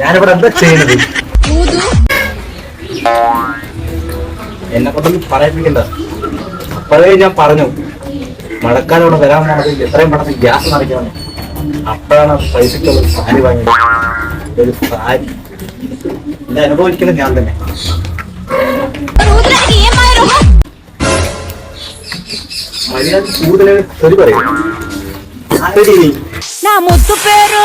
ഞാനിവിടെ എന്താ ചെയ്യുന്നത്? എന്നെ കൊണ്ടൊന്നും പറയിപ്പിക്കണ്ട അപ്പോഴേ ഞാൻ പറഞ്ഞു മഴക്കാലം ഇവിടെ വരാൻ പോണത് എത്രയും പെട്ടെന്ന് ഗ്യാസ് നിറയ്ക്കണം. അപ്പോഴാണ് ഒരു സാരി വാങ്ങിയത്. ഒരു സാരി. എന്റെ അനുഭവിക്കുന്നത് ഞാൻ തന്നെ. മര്യാദ കൂടുതൽ തെറി പറയും മുത്തുപേരോ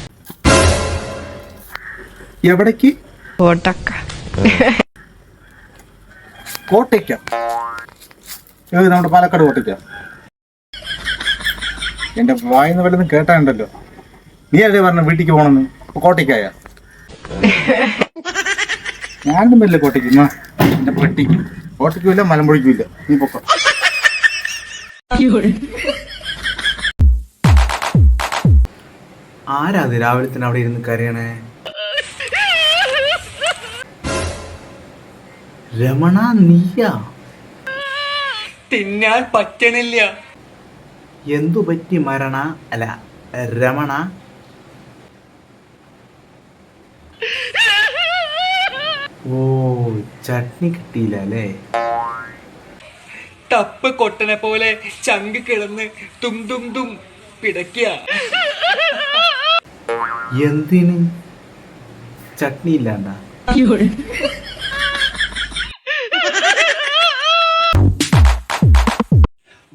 എവിടേക്ക്? കോട്ടക്ക. കോട്ടയ്ക്ക. നമ്മുടെ പാലക്കാട് കോട്ടയ്ക്ക. എന്റെ വായിന്ന് വല്ലതും കേട്ടാണ്ടല്ലോ നീ അല്ലേ പറഞ്ഞ വീട്ടിക്ക് പോണെന്ന്? അപ്പൊ കോട്ടയ്ക്കായ? ഞാനും വല്ല കോട്ടയ്ക്ക്. എന്നാ എന്റെ പെട്ടി. കോട്ടയ്ക്കും ഇല്ല മലമ്പുഴയ്ക്കും ഇല്ല. നീ പൊക്കോ. ആരാ അത് രാവിലെ തന്നെ അവിടെ ഇരുന്ന് കരയണേ? രമണ നീയാ? തിന്നാൻ പറ്റണില്ല. എന്തു പറ്റി മരണ? അല്ല രമണ? ഓ ചട്നി കിട്ടിയില്ല അല്ലേ? ടപ്പ് കൊട്ടനെ പോലെ ചങ്ക് കിടന്ന് തും തും തും പിടയ്ക്കുക. എന്തിന്? ചട്നി ഇല്ലാണ്ടാ?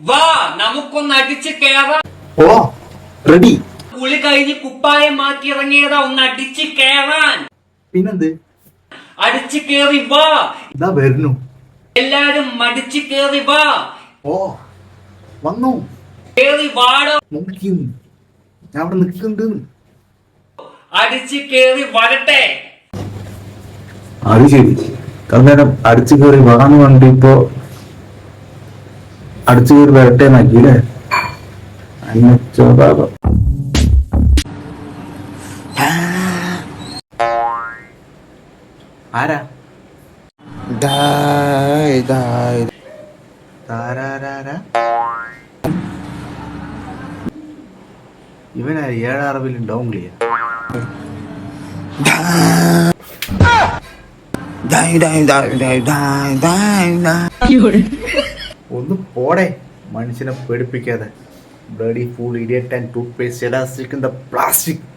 വാ നമുക്കൊന്ന് അടിച്ചു കേറാം. Oh ready. കുളി കഴിഞ്ഞ് കുപ്പായം മാറ്റി ഇറങ്ങിയതാ ഒന്ന് അടിച്ചു കേറാൻ. പിന്നെന്ത്? അടിച്ചു കേറി വാ. ഇതാ വരുന്നു. എല്ലാരും മടിച്ചു കേറി വാ. ഓ വന്നു. കേറി വാടോ. നോക്കിയും ഞാൻ അവിടെ നിൽക്കുന്നുണ്ട്. അടിച്ച് കേറി വരട്ടെ. അത് ശരി അന്നേരം അടിച്ചു കയറി വാന്ന് കണ്ടിപ്പോ അടിച്ചു കയറി വരട്ടെ നോക്കിയില്ലേ അന്നച്ചോതാകം ആരാ? താരാരാരാ? ഇവനാ ഏഴാറവിലും ഡൗൺ ക്ലിയർ. ഒന്ന് പോടെ. മനുഷ്യനെ പേടിപ്പിക്കാതെ. Bloody full idiot and toothpaste the plastic